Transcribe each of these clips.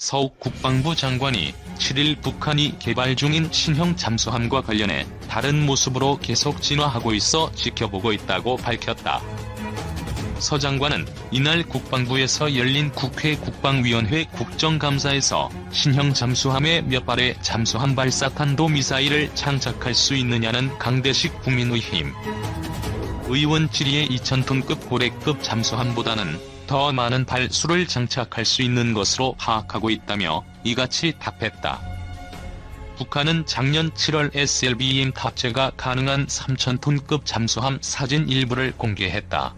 서욱 국방부 장관이 7일 북한이 개발 중인 신형 잠수함과 관련해 다른 모습으로 계속 진화하고 있어 지켜보고 있다고 밝혔다. 서 장관은 이날 국방부에서 열린 국회 국방위원회 국정감사에서 신형 잠수함에 몇 발의 잠수함 발사 탄도 미사일을 장착할 수 있느냐는 강대식 국민의힘 의원 질의에 2000톤급 고래급 잠수함보다는 더 많은 발수를 장착할 수 있는 것으로 파악하고 있다며 이같이 답했다. 북한은 작년 7월 SLBM 탑재가 가능한 3000톤급 잠수함 사진 일부를 공개했다.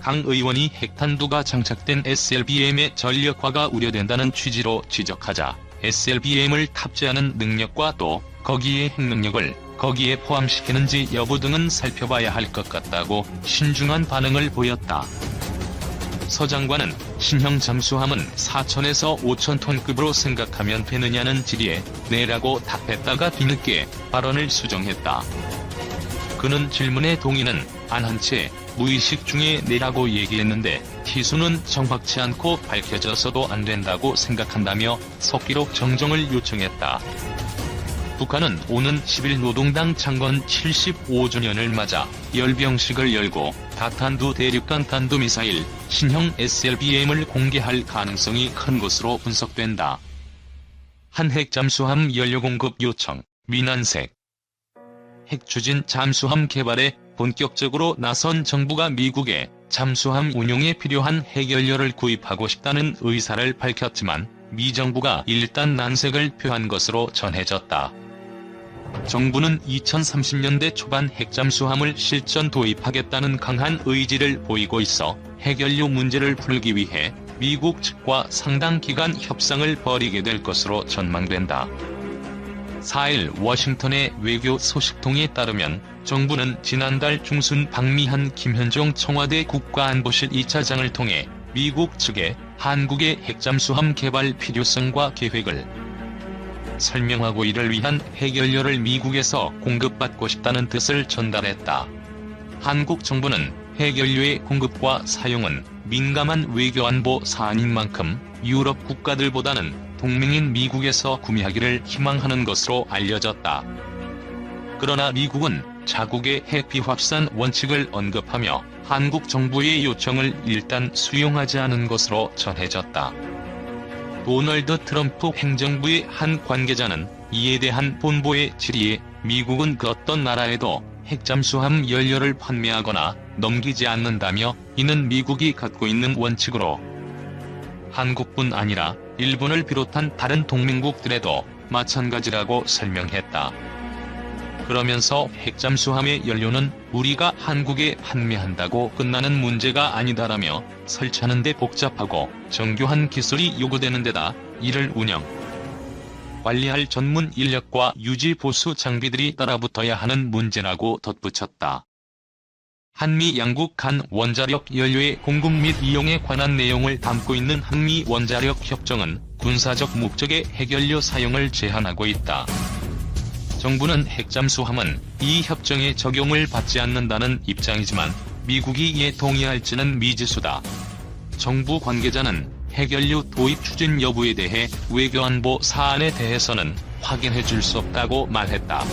강 의원이 핵탄두가 장착된 SLBM의 전력화가 우려된다는 취지로 지적하자 SLBM을 탑재하는 능력과 또 거기에 핵능력을 거기에 포함시키는지 여부 등은 살펴봐야 할 것 같다고 신중한 반응을 보였다. 서 장관은 신형 잠수함은 4천에서 5천 톤급으로 생각하면 되느냐는 질의에 네라고 답했다가 뒤늦게 발언을 수정했다. 그는 질문에 동의는 안 한 채 무의식 중에 내라고 얘기했는데 티수는 정확치 않고 밝혀져서도 안 된다고 생각한다며 석기록 정정을 요청했다. 북한은 오는 10일 노동당 창건 75주년을 맞아 열병식을 열고 다탄두 대륙간 탄도미사일 신형 SLBM을 공개할 가능성이 큰 것으로 분석된다. 한 핵 잠수함 연료 공급 요청, 민한색 핵 추진 잠수함 개발에 본격적으로 나선 정부가 미국에 잠수함 운용에 필요한 핵연료를 구입하고 싶다는 의사를 밝혔지만 미 정부가 일단 난색을 표한 것으로 전해졌다. 정부는 2030년대 초반 핵잠수함을 실전 도입하겠다는 강한 의지를 보이고 있어 핵연료 문제를 풀기 위해 미국 측과 상당 기간 협상을 벌이게 될 것으로 전망된다. 4일 워싱턴의 외교 소식통에 따르면 정부는 지난달 중순 박미한 김현종 청와대 국가안보실 2차장을 통해 미국 측에 한국의 핵잠수함 개발 필요성과 계획을 설명하고 이를 위한 핵연료를 미국에서 공급받고 싶다는 뜻을 전달했다. 한국 정부는 핵연료의 공급과 사용은 민감한 외교안보 사안인 만큼 유럽 국가들보다는 동맹인 미국에서 구매하기를 희망하는 것으로 알려졌다. 그러나 미국은 자국의 핵 비확산 원칙을 언급하며 한국 정부의 요청을 일단 수용하지 않은 것으로 전해졌다. 도널드 트럼프 행정부의 한 관계자는 이에 대한 본보의 질의에 미국은 그 어떤 나라에도 핵잠수함 연료를 판매하거나 넘기지 않는다며 이는 미국이 갖고 있는 원칙으로 한국뿐 아니라 일본을 비롯한 다른 동맹국들에도 마찬가지라고 설명했다. 그러면서 핵잠수함의 연료는 우리가 한국에 판매한다고 끝나는 문제가 아니다라며 설치하는데 복잡하고 정교한 기술이 요구되는 데다 이를 운영, 관리할 전문 인력과 유지 보수 장비들이 따라붙어야 하는 문제라고 덧붙였다. 한미 양국 간 원자력 연료의 공급 및 이용에 관한 내용을 담고 있는 한미 원자력 협정은 군사적 목적의 핵연료 사용을 제한하고 있다. 정부는 핵잠수함은 이 협정의 적용을 받지 않는다는 입장이지만 미국이 이에 동의할지는 미지수다. 정부 관계자는 핵연료 도입 추진 여부에 대해 외교안보 사안에 대해서는 확인해 줄 수 없다고 말했다.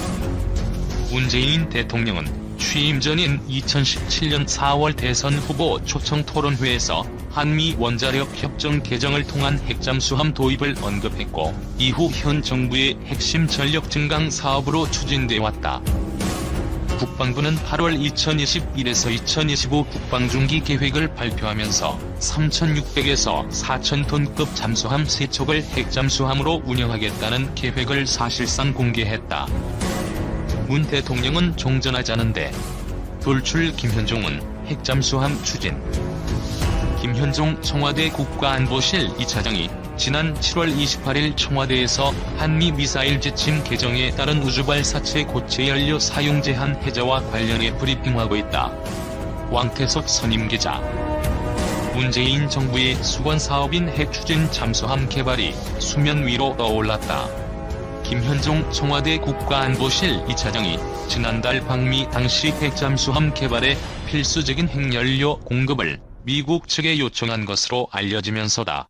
문재인 대통령은 취임 전인 2017년 4월 대선 후보 초청 토론회에서 한미 원자력 협정 개정을 통한 핵잠수함 도입을 언급했고 이후 현 정부의 핵심 전력 증강 사업으로 추진돼 왔다. 국방부는 8월 2021에서 2025 국방중기 계획을 발표하면서 3,600에서 4,000톤급 잠수함 3척을 핵잠수함으로 운영하겠다는 계획을 사실상 공개했다. 문 대통령은 종전하지 않은데 돌출 김현종은 핵잠수함 추진 김현종 청와대 국가안보실 2차장이 지난 7월 28일 청와대에서 한미 미사일 지침 개정에 따른 우주발 사체 고체 연료 사용 제한 해제와 관련해 브리핑하고 있다. 왕태석 선임 기자 문재인 정부의 수건 사업인 핵추진 잠수함 개발이 수면 위로 떠올랐다. 김현종 청와대 국가안보실 2차장이 지난달 방미 당시 핵잠수함 개발에 필수적인 핵연료 공급을 미국 측에 요청한 것으로 알려지면서다.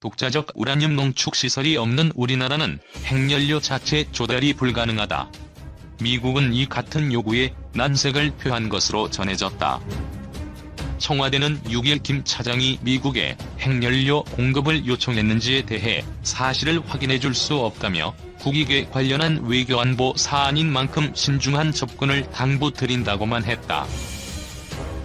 독자적 우라늄 농축 시설이 없는 우리나라는 핵연료 자체 조달이 불가능하다. 미국은 이 같은 요구에 난색을 표한 것으로 전해졌다. 청와대는 6일 김 차장이 미국에 핵연료 공급을 요청했는지에 대해 사실을 확인해 줄 수 없다며 국익에 관련한 외교안보 사안인 만큼 신중한 접근을 당부드린다고만 했다.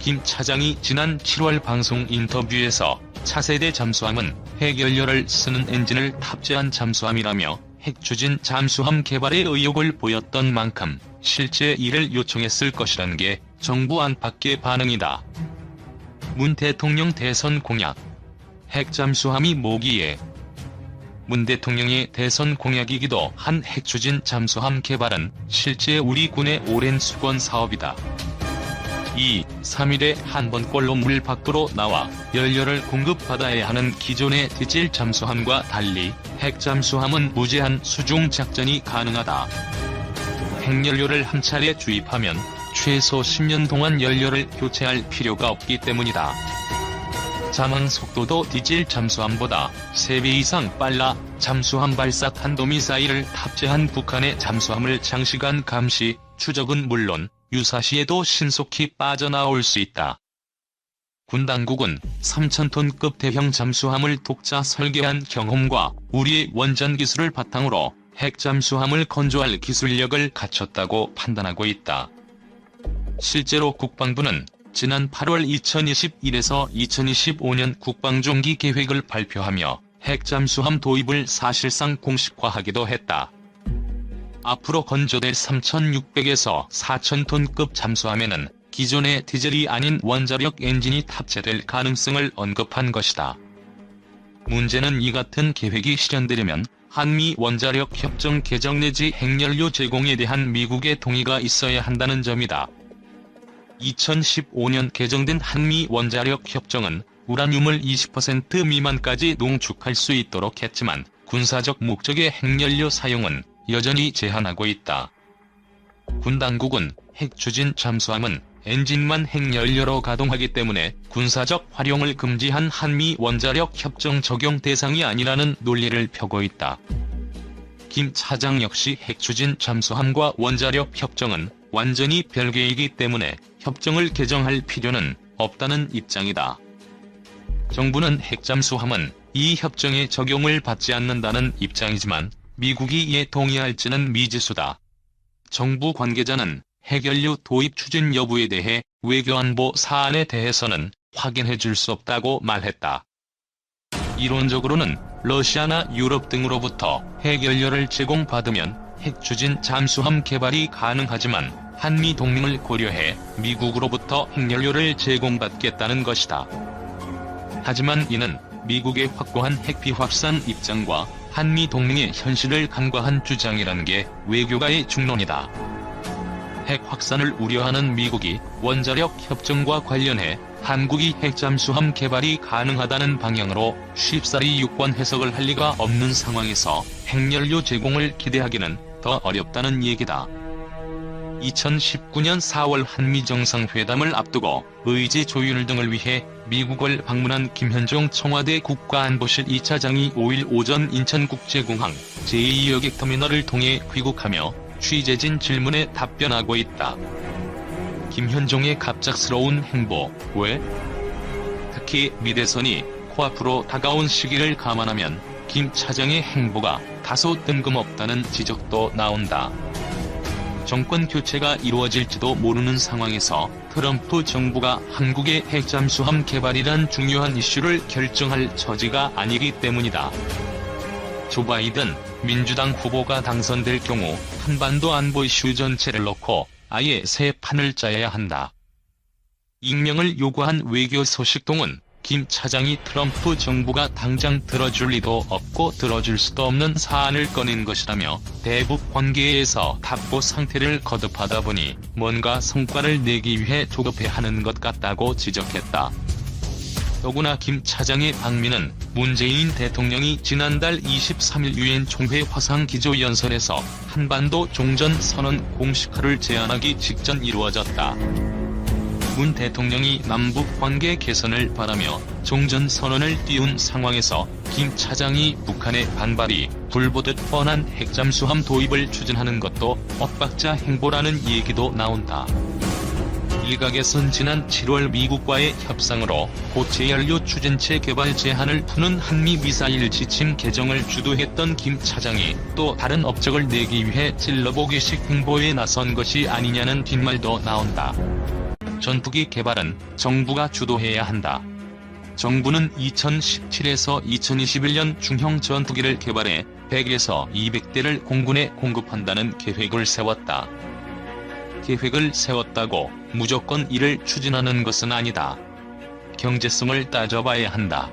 김 차장이 지난 7월 방송 인터뷰에서 차세대 잠수함은 핵연료를 쓰는 엔진을 탑재한 잠수함이라며 핵추진 잠수함 개발의 의욕을 보였던 만큼 실제 이를 요청했을 것이라는 게 정부 안팎의 반응이다. 문 대통령 대선 공약 핵잠수함이 뭐기에 문 대통령의 대선 공약이기도 한 핵추진 잠수함 개발은 실제 우리 군의 오랜 수건 사업이다. 2, 3일에 한 번 꼴로 물 밖으로 나와 연료를 공급받아야 하는 기존의 디젤 잠수함과 달리 핵 잠수함은 무제한 수중 작전이 가능하다. 핵연료를 한 차례 주입하면 최소 10년 동안 연료를 교체할 필요가 없기 때문이다. 자망 속도도 디젤 잠수함보다 3배 이상 빨라 잠수함 발사 탄도미사일을 탑재한 북한의 잠수함을 장시간 감시, 추적은 물론 유사시에도 신속히 빠져나올 수 있다. 군 당국은 3,000톤급 대형 잠수함을 독자 설계한 경험과 우리의 원전 기술을 바탕으로 핵 잠수함을 건조할 기술력을 갖췄다고 판단하고 있다. 실제로 국방부는 지난 8월 2021에서 2025년 국방종기 계획을 발표하며 핵잠수함 도입을 사실상 공식화하기도 했다. 앞으로 건조될 3,600에서 4,000톤급 잠수함에는 기존의 디젤이 아닌 원자력 엔진이 탑재될 가능성을 언급한 것이다. 문제는 이 같은 계획이 실현되려면 한미 원자력 협정 개정 내지 핵연료 제공에 대한 미국의 동의가 있어야 한다는 점이다. 2015년 개정된 한미 원자력 협정은 우라늄을 20% 미만까지 농축할 수 있도록 했지만 군사적 목적의 핵연료 사용은 여전히 제한하고 있다. 군 당국은 핵 추진 잠수함은 엔진만 핵연료로 가동하기 때문에 군사적 활용을 금지한 한미 원자력 협정 적용 대상이 아니라는 논리를 펴고 있다. 김 차장 역시 핵추진 잠수함과 원자력 협정은 완전히 별개이기 때문에 협정을 개정할 필요는 없다는 입장이다. 정부는 핵잠수함은 이 협정의 적용을 받지 않는다는 입장이지만 미국이 이에 동의할지는 미지수다. 정부 관계자는 핵연료 도입 추진 여부에 대해 외교안보 사안에 대해서는 확인해 줄 수 없다고 말했다. 이론적으로는 러시아나 유럽 등으로부터 핵연료를 제공받으면 핵추진 잠수함 개발이 가능하지만 한미 동맹을 고려해 미국으로부터 핵연료를 제공받겠다는 것이다. 하지만 이는 미국의 확고한 핵비 확산 입장과 한미 동맹의 현실을 간과한 주장이라는 게 외교가의 중론이다. 핵 확산을 우려하는 미국이 원자력 협정과 관련해 한국이 핵잠수함 개발이 가능하다는 방향으로 쉽사리 유권 해석을 할 리가 없는 상황에서 핵연료 제공을 기대하기는 더 어렵다는 얘기다. 2019년 4월 한미 정상회담을 앞두고 의제 조율 등을 위해 미국을 방문한 김현종 청와대 국가안보실 2차장이 5일 오전 인천국제공항 제2여객 터미널을 통해 귀국하며 취재진 질문에 답변하고 있다. 김현종의 갑작스러운 행보, 왜? 특히 미 대선이 코앞으로 다가온 시기를 감안하면 김 차장의 행보가 다소 뜬금없다는 지적도 나온다. 정권 교체가 이루어질지도 모르는 상황에서 트럼프 정부가 한국의 핵잠수함 개발이란 중요한 이슈를 결정할 처지가 아니기 때문이다. 조 바이든 민주당 후보가 당선될 경우 한반도 안보 이슈 전체를 놓고 아예 새 판을 짜야 한다. 익명을 요구한 외교 소식통은 김 차장이 트럼프 정부가 당장 들어줄 리도 없고 들어줄 수도 없는 사안을 꺼낸 것이라며 대북 관계에서 답보 상태를 거듭하다 보니 뭔가 성과를 내기 위해 조급해하는 것 같다고 지적했다. 더구나 김 차장의 방미는 문재인 대통령이 지난달 23일 유엔 총회 화상 기조 연설에서 한반도 종전 선언 공식화를 제안하기 직전 이루어졌다. 김정은 대통령이 남북 관계 개선을 바라며 종전 선언을 띄운 상황에서 김 차장이 북한의 반발이 불보듯 뻔한 핵잠수함 도입을 추진하는 것도 엇박자 행보라는 얘기도 나온다. 일각에선 지난 7월 미국과의 협상으로 고체 연료 추진체 개발 제한을 푸는 한미 미사일 지침 개정을 주도했던 김 차장이 또 다른 업적을 내기 위해 찔러보기식 행보에 나선 것이 아니냐는 뒷말도 나온다. 전투기 개발은 정부가 주도해야 한다. 정부는 2017에서 2021년 중형 전투기를 개발해 100에서 200대를 공군에 공급한다는 계획을 세웠다. 계획을 세웠다고 무조건 이를 추진하는 것은 아니다. 경제성을 따져봐야 한다.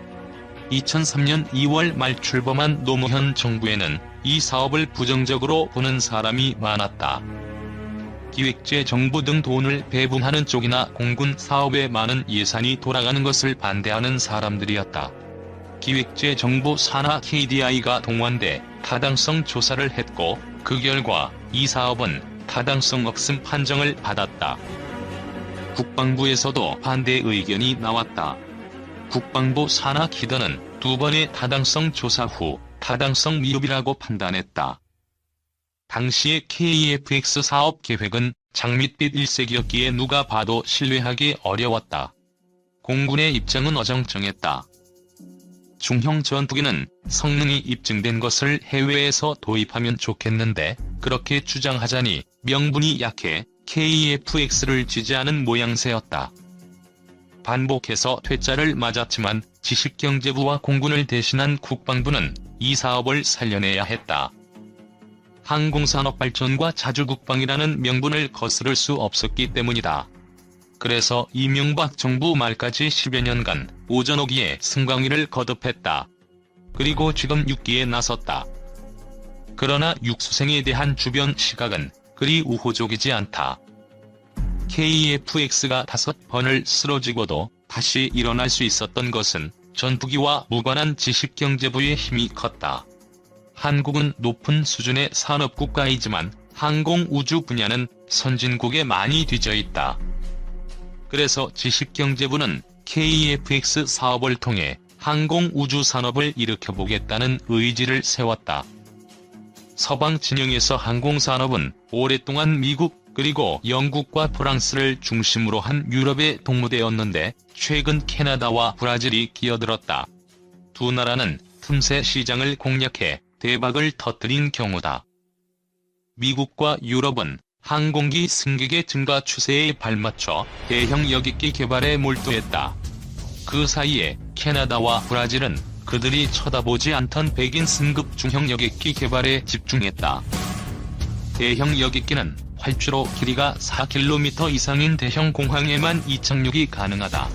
2003년 2월 말 출범한 노무현 정부에는 이 사업을 부정적으로 보는 사람이 많았다. 기획재 정부 등 돈을 배분하는 쪽이나 공군 사업에 많은 예산이 돌아가는 것을 반대하는 사람들이었다. 기획재 정부 산하 KDI가 동원돼 타당성 조사를 했고 그 결과 이 사업은 타당성 없음 판정을 받았다. 국방부에서도 반대 의견이 나왔다. 국방부 산하 기관은 두 번의 타당성 조사 후 타당성 미흡이라고 판단했다. 당시의 KFX 사업 계획은 장밋빛 일색이었기에 누가 봐도 신뢰하기 어려웠다. 공군의 입장은 어정쩡했다. 중형 전투기는 성능이 입증된 것을 해외에서 도입하면 좋겠는데 그렇게 주장하자니 명분이 약해 KFX를 지지하는 모양새였다. 반복해서 퇴짜를 맞았지만 지식경제부와 공군을 대신한 국방부는 이 사업을 살려내야 했다. 항공산업 발전과 자주국방이라는 명분을 거스를 수 없었기 때문이다. 그래서 이명박 정부 말까지 10여 년간 오전오기에 승광위를 거듭했다. 그리고 지금 6기에 나섰다. 그러나 육수생에 대한 주변 시각은 그리 우호적이지 않다. KFX가 다섯 번을 쓰러지고도 다시 일어날 수 있었던 것은 전투기와 무관한 지식경제부의 힘이 컸다. 한국은 높은 수준의 산업국가이지만 항공우주 분야는 선진국에 많이 뒤져 있다. 그래서 지식경제부는 KFX 사업을 통해 항공우주 산업을 일으켜보겠다는 의지를 세웠다. 서방 진영에서 항공산업은 오랫동안 미국 그리고 영국과 프랑스를 중심으로 한 유럽의 동무대였는데 최근 캐나다와 브라질이 끼어들었다. 두 나라는 틈새 시장을 공략해 대박을 터뜨린 경우다. 미국과 유럽은 항공기 승객의 증가 추세에 발맞춰 대형 여객기 개발에 몰두했다. 그 사이에 캐나다와 브라질은 그들이 쳐다보지 않던 백인 승급 중형 여객기 개발에 집중했다. 대형 여객기는 활주로 길이가 4km 이상인 대형 공항에만 이착륙이 가능하다.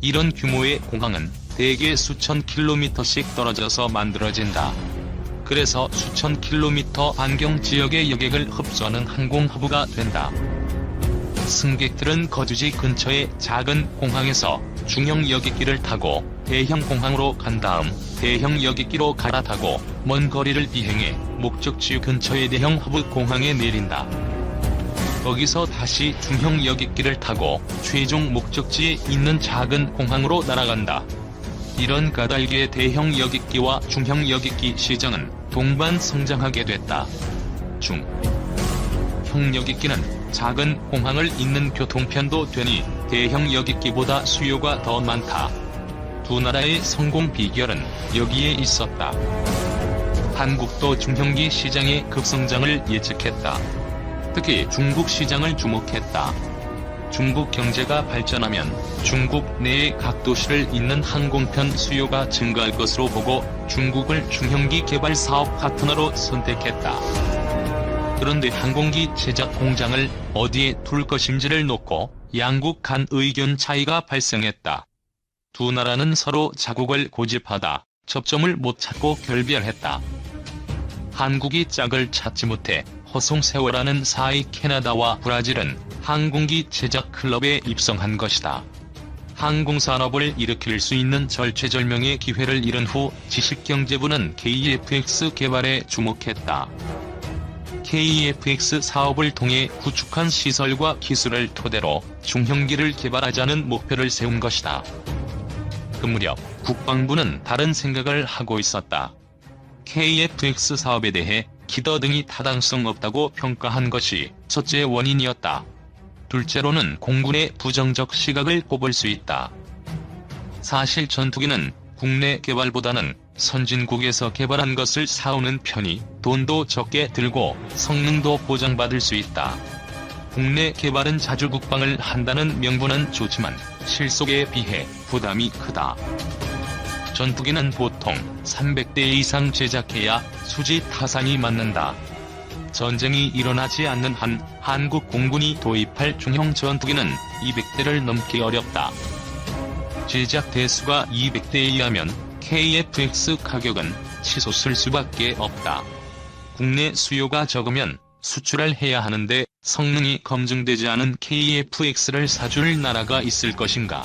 이런 규모의 공항은 대개 수천 킬로미터씩 떨어져서 만들어진다. 그래서 수천 킬로미터 반경 지역의 여객을 흡수하는 항공허브가 된다. 승객들은 거주지 근처의 작은 공항에서 중형 여객기를 타고 대형 공항으로 간 다음 대형 여객기로 갈아타고 먼 거리를 비행해 목적지 근처의 대형 허브 공항에 내린다. 거기서 다시 중형 여객기를 타고 최종 목적지에 있는 작은 공항으로 날아간다. 이런 까닭의 대형 여객기와 중형 여객기 시장은 동반 성장하게 됐다. 중. 형 여객기는 작은 공항을 잇는 교통편도 되니 대형 여객기보다 수요가 더 많다. 두 나라의 성공 비결은 여기에 있었다. 한국도 중형기 시장의 급성장을 예측했다. 특히 중국 시장을 주목했다. 중국 경제가 발전하면 중국 내의 각 도시를 잇는 항공편 수요가 증가할 것으로 보고 중국을 중형기 개발 사업 파트너로 선택했다. 그런데 항공기 제작 공장을 어디에 둘 것인지를 놓고 양국 간 의견 차이가 발생했다. 두 나라는 서로 자국을 고집하다 접점을 못 찾고 결별했다. 한국이 짝을 찾지 못해 허송세월하는 사이 캐나다와 브라질은 항공기 제작 클럽에 입성한 것이다. 항공산업을 일으킬 수 있는 절체절명의 기회를 잃은 후 지식경제부는 KFX 개발에 주목했다. KFX 사업을 통해 구축한 시설과 기술을 토대로 중형기를 개발하자는 목표를 세운 것이다. 그 무렵 국방부는 다른 생각을 하고 있었다. KFX 사업에 대해 기더 등이 타당성 없다고 평가한 것이 첫째 원인이었다. 둘째로는 공군의 부정적 시각을 꼽을 수 있다. 사실 전투기는 국내 개발보다는 선진국에서 개발한 것을 사오는 편이 돈도 적게 들고 성능도 보장받을 수 있다. 국내 개발은 자주 국방을 한다는 명분은 좋지만 실속에 비해 부담이 크다. 전투기는 보통 300대 이상 제작해야 수지 타산이 맞는다. 전쟁이 일어나지 않는 한 한국 공군이 도입할 중형 전투기는 200대를 넘기 어렵다. 제작 대수가 200대에 의하면 KFX 가격은 치솟을 수밖에 없다. 국내 수요가 적으면 수출을 해야 하는데 성능이 검증되지 않은 KFX를 사줄 나라가 있을 것인가.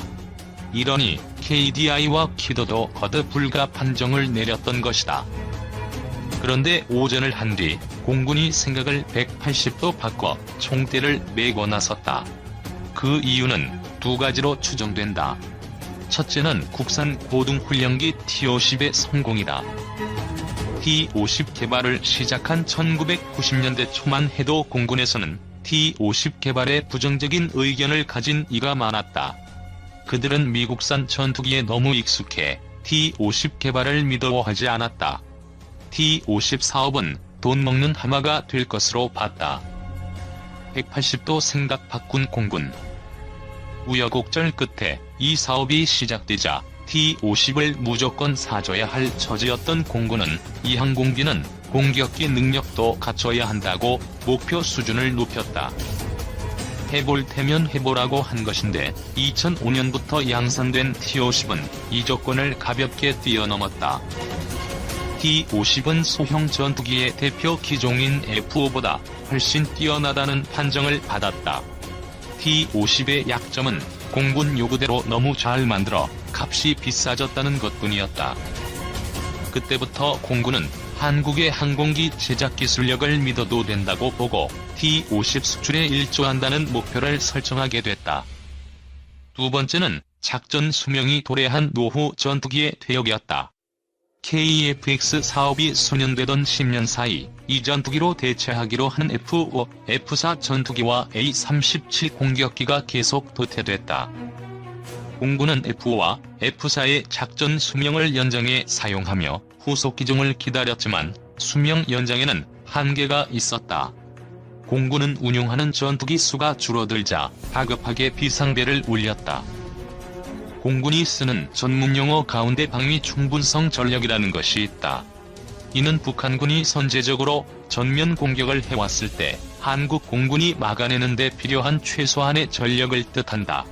이러니 KDI와 키더도 거듭 불가 판정을 내렸던 것이다. 그런데 오전을 한 뒤 공군이 생각을 180도 바꿔 총대를 메고 나섰다. 그 이유는 두 가지로 추정된다. 첫째는 국산 고등훈련기 T-50의 성공이다. T-50 개발을 시작한 1990년대 초만 해도 공군에서는 T-50 개발에 부정적인 의견을 가진 이가 많았다. 그들은 미국산 전투기에 너무 익숙해 T-50 개발을 믿어하지 않았다. T-50 사업은 돈 먹는 하마가 될 것으로 봤다. 180도 생각 바꾼 공군. 우여곡절 끝에 이 사업이 시작되자 T-50을 무조건 사줘야 할 처지였던 공군은 이 항공기는 공격기 능력도 갖춰야 한다고 목표 수준을 높였다. 해볼 테면 해보라고 한 것인데 2005년부터 양산된 T-50은 이 조건을 가볍게 뛰어넘었다. T-50은 소형 전투기의 대표 기종인 F-5보다 훨씬 뛰어나다는 판정을 받았다. T-50의 약점은 공군 요구대로 너무 잘 만들어 값이 비싸졌다는 것뿐이었다. 그때부터 공군은 한국의 항공기 제작 기술력을 믿어도 된다고 보고 T-50 수출에 일조한다는 목표를 설정하게 됐다. 두 번째는 작전 수명이 도래한 노후 전투기의 퇴역이었다. KFX 사업이 수년되던 10년 사이 이 전 투기로 대체하기로 한 F-5, F-4 전투기와 A-37 공격기가 계속 도태됐다. 공군은 F-5와 F-4의 작전 수명을 연장해 사용하며 후속 기종을 기다렸지만 수명 연장에는 한계가 있었다. 공군은 운용하는 전투기 수가 줄어들자 다급하게 비상배를 울렸다. 공군이 쓰는 전문용어 가운데 방위 충분성 전력이라는 것이 있다. 이는 북한군이 선제적으로 전면 공격을 해왔을 때 한국 공군이 막아내는 데 필요한 최소한의 전력을 뜻한다.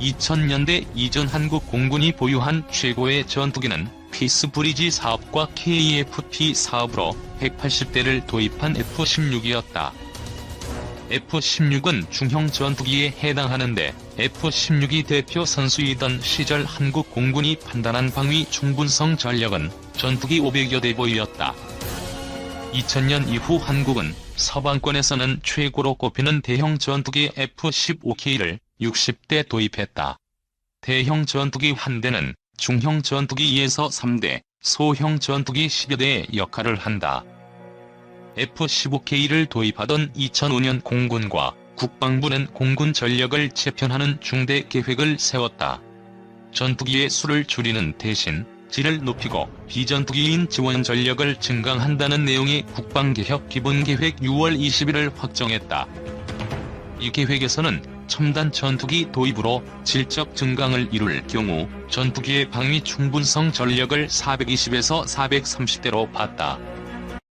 2000년대 이전 한국 공군이 보유한 최고의 전투기는 피스브리지 사업과 KFP 사업으로 180대를 도입한 F-16이었다. F-16은 중형 전투기에 해당하는데 F-16이 대표 선수이던 시절 한국 공군이 판단한 방위 충분성 전력은 전투기 500여 대 보유였다. 2000년 이후 한국은 서방권에서는 최고로 꼽히는 대형 전투기 F-15K를 60대 도입했다. 대형 전투기 한 대는 중형 전투기 2에서 3대, 소형 전투기 10여 대의 역할을 한다. F-15K를 도입하던 2005년 공군과 국방부는 공군 전력을 재편하는 중대 계획을 세웠다. 전투기의 수를 줄이는 대신 질을 높이고 비전투기인 지원 전력을 증강한다는 내용의 국방개혁 기본계획 6월 20일을 확정했다. 이 계획에서는 첨단 전투기 도입으로 질적 증강을 이룰 경우 전투기의 방위 충분성 전력을 420에서 430대로 봤다.